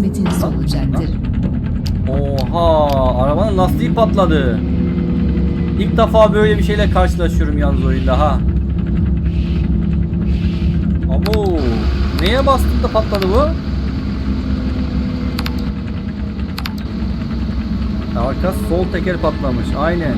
hizmetinizde olacaktır. Oha arabanın lastiği patladı. İlk defa böyle bir şeyle karşılaşıyorum yalnız oyunda ha. Abo neye bastın da patladı bu? Arka sol teker patlamış aynen.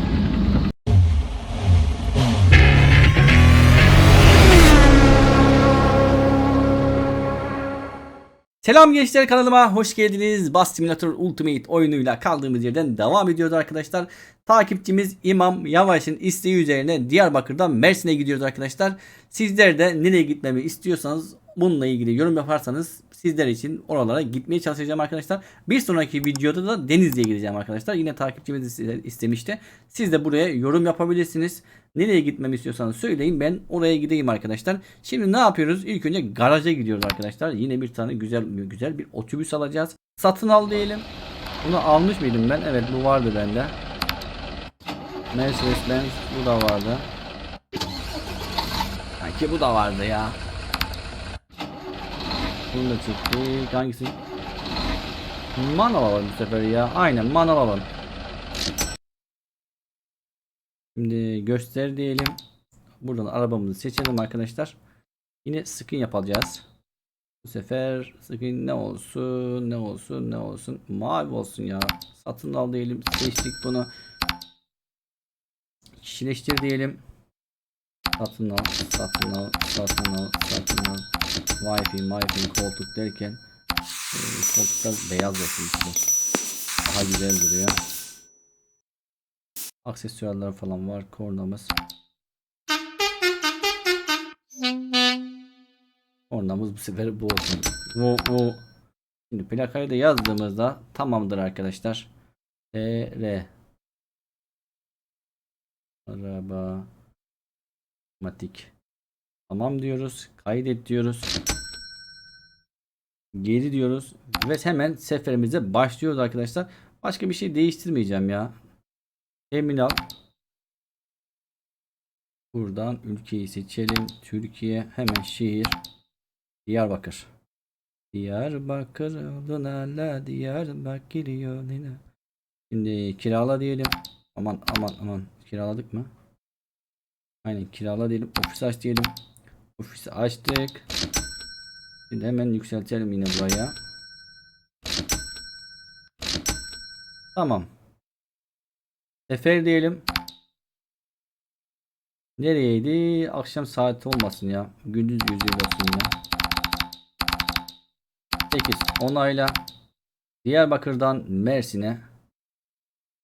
Selam gençler kanalıma hoş geldiniz. Bus Simulator Ultimate oyunuyla kaldığımız yerden devam ediyoruz arkadaşlar. Takipçimiz İmam Yavaş'ın isteği üzerine Diyarbakır'dan Mersin'e gidiyoruz arkadaşlar. Sizler de nereye gitmemi istiyorsanız bununla ilgili yorum yaparsanız sizler için oralara gitmeye çalışacağım arkadaşlar. Bir sonraki videoda da Denizli'ye gideceğim arkadaşlar. Yine takipçimiz iste- istemişti. Siz de buraya yorum yapabilirsiniz. Nereye gitmemi istiyorsanız söyleyin ben oraya gideyim arkadaşlar. Şimdi ne yapıyoruz? İlk önce garaja gidiyoruz arkadaşlar. Yine bir tane güzel güzel bir otobüs alacağız. Satın al diyelim. Bunu almış mıydım ben? Evet bu vardı bende. Mercedes Benz bu da vardı. Sanki bu da vardı ya. Bunu da çektik. Hangisi? Man alalım bu sefer ya. Aynen man alalım. Şimdi göster diyelim. Buradan arabamızı seçelim arkadaşlar. Yine skin yapacağız. Bu sefer skin ne olsun ne olsun ne olsun. Mavi olsun ya. Satın al diyelim. Seçtik bunu. Kişileştir diyelim. Satın al, satın al, satın al, satın al. Wi-Fi, Wi-Fi, koltuk derken e, koltuklar beyaz işte. Daha güzel duruyor. Aksesuarlar falan var. Kornamız. Kornamız bu sefer bu olsun. Bu, bu. Şimdi plakayı da yazdığımızda tamamdır arkadaşlar. TR Araba Matik Tamam diyoruz. Kaydet diyoruz. Geri diyoruz. Ve hemen seferimize başlıyoruz arkadaşlar. Başka bir şey değiştirmeyeceğim ya. Emin al. Buradan ülkeyi seçelim. Türkiye hemen şehir. Diyarbakır. Diyarbakır la Diyarbakır yine. Şimdi kirala diyelim. Aman aman aman kiraladık mı? Aynen kirala diyelim. Ofis aç diyelim. Ofisi açtık. Şimdi hemen yükseltelim yine buraya. Tamam. Sefer diyelim. Nereyeydi? Akşam saati olmasın ya. Gündüz yüzü olsun ya. 8. Onayla. Diyarbakır'dan Mersin'e.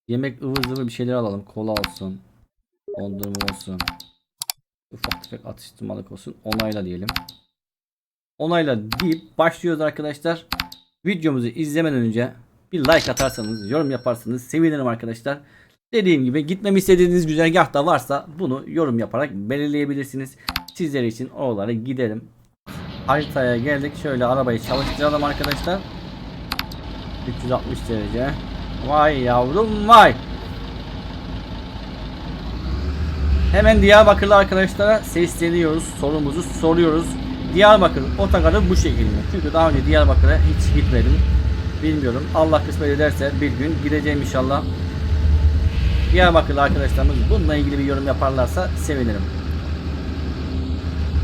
Yemek ıvır zıvır bir şeyler alalım. Kola olsun. Dondurma olsun. Ufak tefek atıştırmalık olsun. Onayla diyelim. Onayla deyip başlıyoruz arkadaşlar. Videomuzu izlemeden önce bir like atarsanız, yorum yaparsanız sevinirim arkadaşlar. Dediğim gibi gitmemi istediğiniz güzergah da varsa bunu yorum yaparak belirleyebilirsiniz. Sizler için oralara gidelim. Haritaya geldik. Şöyle arabayı çalıştıralım arkadaşlar. 360 derece. Vay yavrum vay. Hemen Diyarbakırlı arkadaşlara sesleniyoruz. Sorumuzu soruyoruz. Diyarbakır otogarı bu şekilde. Çünkü daha önce Diyarbakır'a hiç gitmedim. Bilmiyorum. Allah kısmet ederse bir gün gideceğim inşallah. Diyarbakırlı arkadaşlarımız bununla ilgili bir yorum yaparlarsa sevinirim.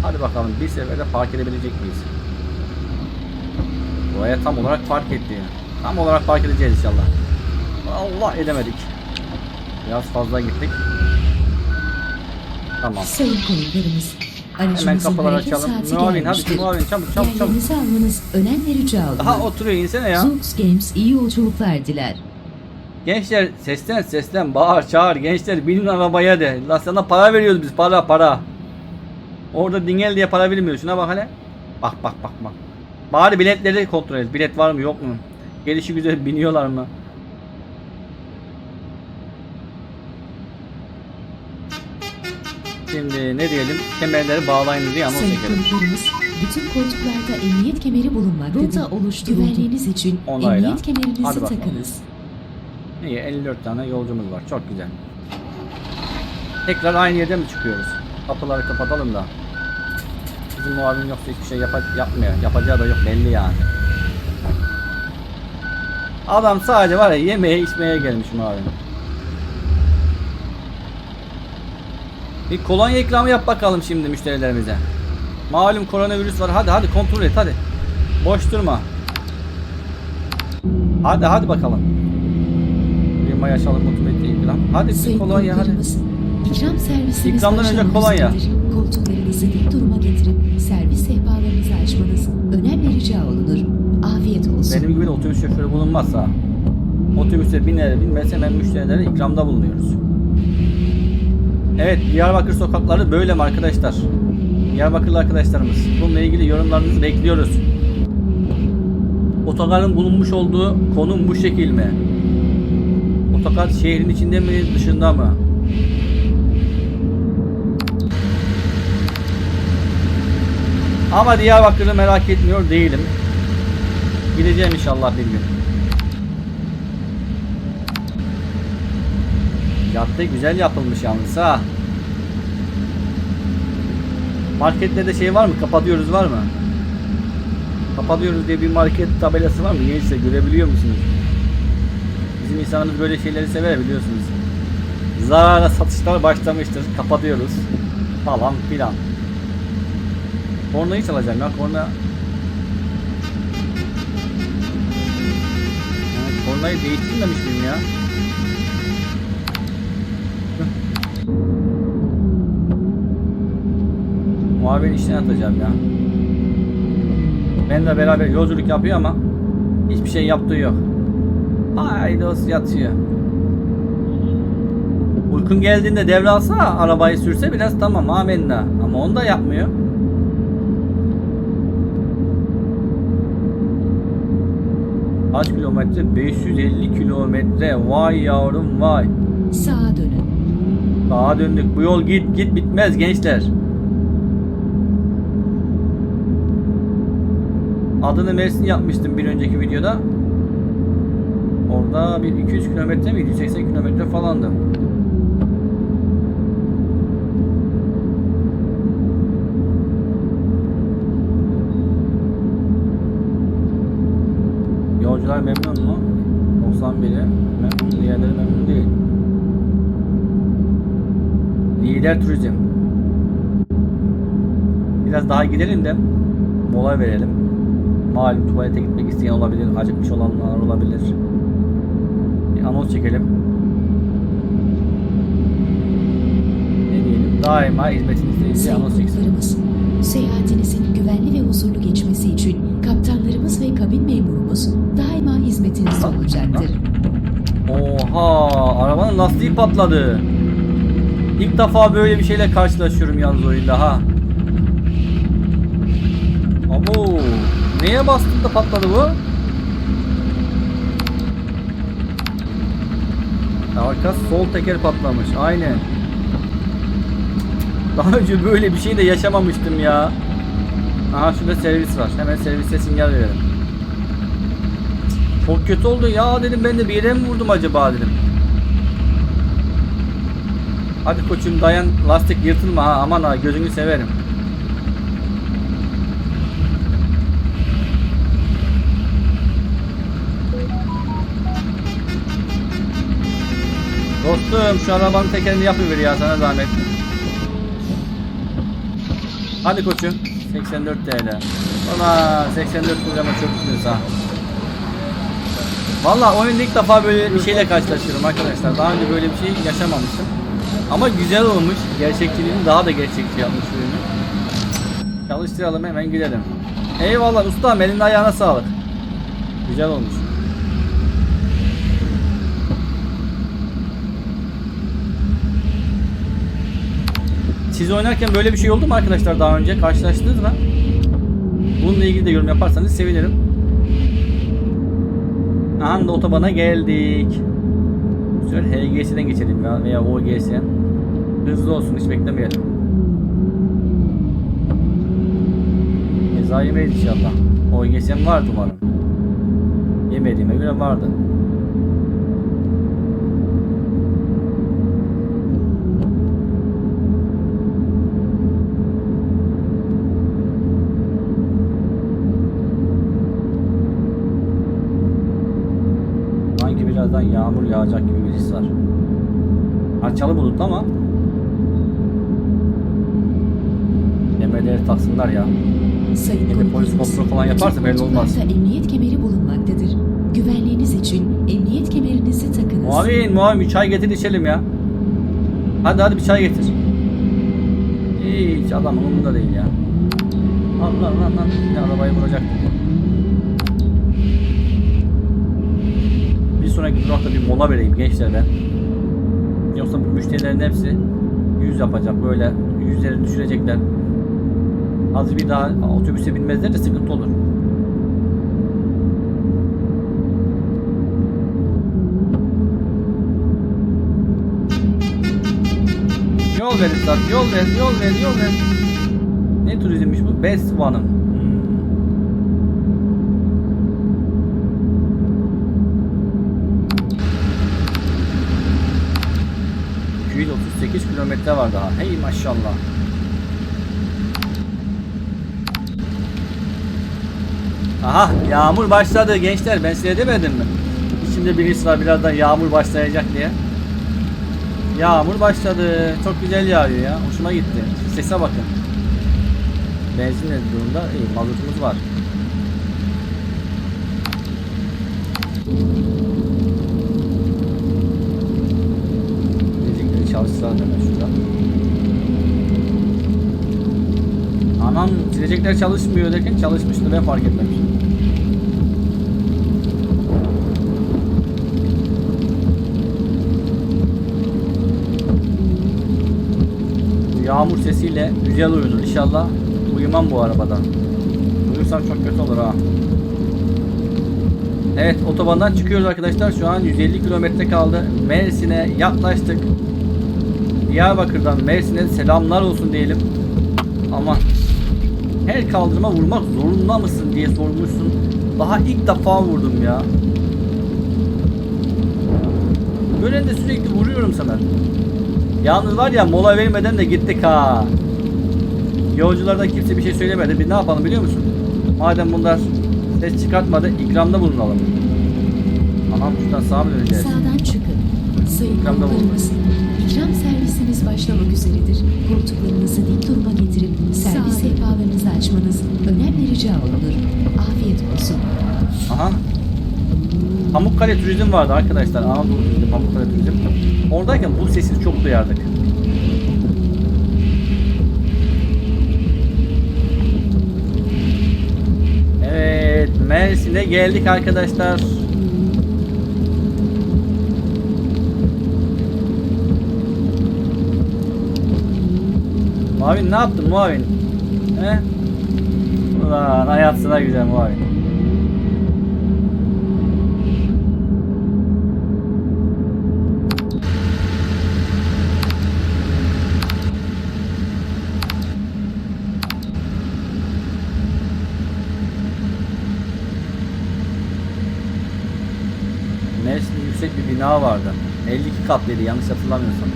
Hadi bakalım bir seferde park edebilecek miyiz? Buraya tam olarak park etti. Tam olarak park edeceğiz inşallah. Allah edemedik. Biraz fazla gittik. Tamam. Sayın konuklarımız, Hemen hareket açalım. Muavin hadi. Muavin çabuk çabuk çabuk. Yerlerinizi almanız önemli rica olunur. Daha oturuyor insene ya. Zoox Games iyi yolculuklar diler. Gençler seslen seslen bağır çağır gençler binin arabaya de. La sana para veriyoruz biz para para. Orada dingel diye para vermiyor. Şuna bak hele. Bak bak bak bak. Bari biletleri kontrol et. Bilet var mı yok mu? Gelişi güzel biniyorlar mı? Şimdi ne diyelim? Kemerleri bağlayın diye anons Sayın çekelim. bütün koltuklarda emniyet kemeri bulunmaktadır. Rota oluşturuldu. Güvenliğiniz için Onayla. emniyet kemerinizi Hadi bakalım. takınız. İyi 54 tane yolcumuz var. Çok güzel. Tekrar aynı yerden mi çıkıyoruz? Kapıları kapatalım da. Bizim muavin yoksa hiçbir şey yapa yapmıyor. Yapacağı da yok belli yani. Adam sadece var ya yemeğe içmeye gelmiş abi. Bir kolonya ikramı yap bakalım şimdi müşterilerimize. Malum koronavirüs var. Hadi hadi kontrol et hadi. Boş durma. Hadi hadi bakalım. Lima yaşalım motivated ikram. Hadi bir Sayın kolonya hadi. İkram servisimiz İkramdan önce kolonya. Koltuklarınızı dik duruma getirip servis sehpalarınızı açmanız önemli rica olunur. Afiyet olsun. Benim gibi de otobüs şoförü bulunmazsa otobüse biner binmez hemen müşterilere ikramda bulunuyoruz. Evet Diyarbakır sokakları böyle mi arkadaşlar? Diyarbakırlı arkadaşlarımız bununla ilgili yorumlarınızı bekliyoruz. Otogarın bulunmuş olduğu konum bu şekil mi? Otogar şehrin içinde mi dışında mı? Ama Diyarbakır'ı merak etmiyor değilim. Gideceğim inşallah bir gün. Cadde güzel yapılmış yalnız ha. Marketlerde şey var mı? Kapatıyoruz var mı? Kapatıyoruz diye bir market tabelası var mı? Gençler görebiliyor musunuz? Bizim insanımız böyle şeyleri sever biliyorsunuz. Zarara satışlar başlamıştır. Kapatıyoruz. Falan filan. Kornayı çalacağım ya. Korna Kornayı değiştirmemiş miyim ya? Muavin işine atacağım ya. Ben de beraber yolculuk yapıyor ama hiçbir şey yaptığı yok. Haydi olsun yatıyor. Uykun geldiğinde devralsa arabayı sürse biraz tamam amenna. Ama onu da yapmıyor. Kaç kilometre? 550 kilometre. Vay yavrum vay. Sağa dönün. Sağa döndük. Bu yol git git bitmez gençler. Adını Mersin yapmıştım bir önceki videoda. Orada bir 200 kilometre miydi? 180 kilometre falandı. Yolcular memnun mu? 91'i memnun, diğerleri memnun değil. Lider turizm. Biraz daha gidelim de mola verelim. Malum tuvalete gitmek isteyen olabilir, acıkmış olanlar olabilir. Bir anons çekelim. Ne diyelim? Daima hizmetinizdeyiz diye anons çeksin. seyahatinizin güvenli ve huzurlu geçmesi için kaptanlarımız ve kabin memurumuz daima hizmetinizde olacaktır. Oha! Arabanın lastiği patladı. İlk defa böyle bir şeyle karşılaşıyorum yalnız oyunda ha. Abo! Da patladı bu? Arka sol teker patlamış. Aynen. Daha önce böyle bir şey de yaşamamıştım ya. Aha şurada servis var. Hemen servise sinyal verelim. Çok kötü oldu ya dedim ben de bir yere mi vurdum acaba dedim. Hadi koçum dayan lastik yırtılma ha aman ha gözünü severim. Dostum şu arabanın tekerini yapıver ya sana zahmet. Hadi koçum 84 TL. Ona 84 lira ama çok güzel ha. Valla oyunda ilk defa böyle bir şeyle karşılaşıyorum arkadaşlar. Daha önce böyle bir şey yaşamamıştım. Ama güzel olmuş. Gerçekçiliğini daha da gerçekçi yapmış oyunu. Çalıştıralım hemen gidelim. Eyvallah ustam elinin ayağına sağlık. Güzel olmuş. Siz oynarken böyle bir şey oldu mu arkadaşlar daha önce? Karşılaştınız mı? Bununla ilgili de yorum yaparsanız sevinirim. Aha da otobana geldik. Sefer HGS'den geçelim ya veya OGS'den. Hızlı olsun hiç beklemeyelim. Ceza yemeyiz inşallah. OGS'm vardı umarım. Yemediğime göre vardı. birazdan yağmur yağacak gibi bir his var. Parçalı bulutlu ama kemerleri taksınlar ya. Sayın de polis konuklarımız, kontrol falan yaparsa belli olmaz. emniyet kemeri bulunmaktadır. Güvenliğiniz için emniyet kemerinizi takınız. Muavin muavin bir çay getir içelim ya. Hadi hadi bir çay getir. Hiç adam umurunda değil ya. Allah lan lan yine arabayı vuracak sonraki durakta bir mola vereyim gençler. Yoksa bu müşterilerin hepsi yüz yapacak böyle yüzlerini düşürecekler. Az bir daha otobüse binmezler de sıkıntı olur. Yol ver yol ver, yol ver, yol ver. Ne turizmmiş bu? Best One'ım. Hmm. ...238 kilometre var daha. Hey maşallah. Aha yağmur başladı gençler. Ben size demedim mi? İçimde bir his var birazdan yağmur başlayacak diye. Yağmur başladı. Çok güzel yağıyor ya. Hoşuma gitti. Sese bakın. Benzin ne durumda? İyi, mazotumuz var. Müzikleri çalıştılar hemen şurada. Anam silecekler çalışmıyor derken çalışmıştı ben fark etmemişim. Bu yağmur sesiyle güzel uyudum. İnşallah uyumam bu arabada. Uyursam çok kötü olur ha. Evet otobandan çıkıyoruz arkadaşlar. Şu an 150 kilometre kaldı. Mersin'e yaklaştık. Diyarbakır'dan Mersin'e selamlar olsun diyelim. Ama her kaldırıma vurmak zorunda mısın diye sormuşsun. Daha ilk defa vurdum ya. Böyle de sürekli vuruyorum sana. Yalnız var ya mola vermeden de gittik ha. Yolculardan kimse bir şey söylemedi. Biz ne yapalım biliyor musun? Madem bunlar ses çıkartmadı ikramda bulunalım. Anam şuradan sağa mı döneceğiz? Sağdan çıkın. Sayın İkramda konuklarımız, ikram servisiniz başlamak üzeredir. Koltuklarınızı dik duruma getirip servis sehpalarınızı açmanız önemli rica olunur. Afiyet olsun. Aha. Pamukkale Turizm vardı arkadaşlar. Anadolu Turizm, Pamukkale Turizm. Oradayken bu sesi çok duyardık. Evet, Mersin'e geldik arkadaşlar. Muavin ne yaptın Muavin? He? Ulan hayat sıra güzel Muavin. Mersin'de yüksek bir bina vardı. 52 katlıydı yanlış hatırlamıyorsam.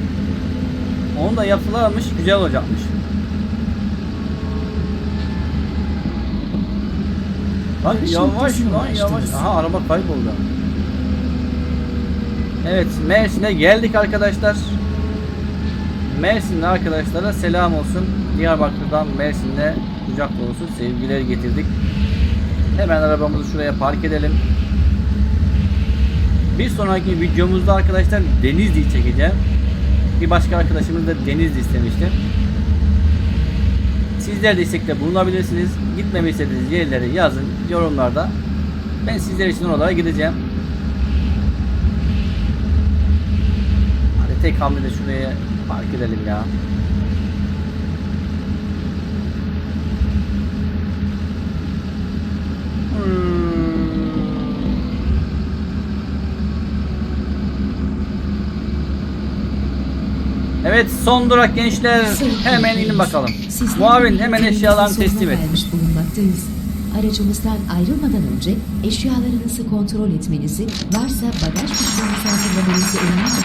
Onu da yapılarmış güzel olacakmış. Lan yavaş lan yavaş. Aha araba kayboldu. Evet Mersin'e geldik arkadaşlar. Mersin'de arkadaşlara selam olsun. Diyarbakır'dan Mersin'e kucak dolusu sevgiler getirdik. Hemen arabamızı şuraya park edelim. Bir sonraki videomuzda arkadaşlar Denizli'yi çekeceğim. Bir başka arkadaşımız da Denizli istemişti. Sizler de istekte bulunabilirsiniz. Gitmemi istediğiniz yerleri yazın yorumlarda. Ben sizler için oralara gideceğim. Hadi tek hamlede şuraya park edelim ya. Evet son durak gençler. Hemen inin bakalım. Muavin hemen eşyalarını teslim et. Aracımızdan ayrılmadan önce eşyalarınızı kontrol etmenizi, varsa bagaj kuşlarınızı hazırlamanızı önemli.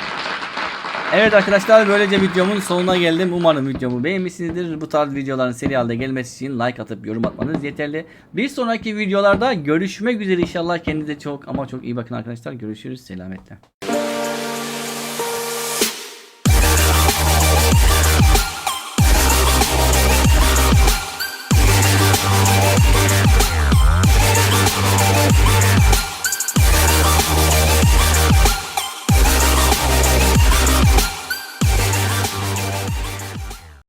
Evet arkadaşlar böylece videomun sonuna geldim. Umarım videomu beğenmişsinizdir. Bu tarz videoların seri halde gelmesi için like atıp yorum atmanız yeterli. Bir sonraki videolarda görüşmek üzere inşallah. Kendinize çok ama çok iyi bakın arkadaşlar. Görüşürüz. Selametle.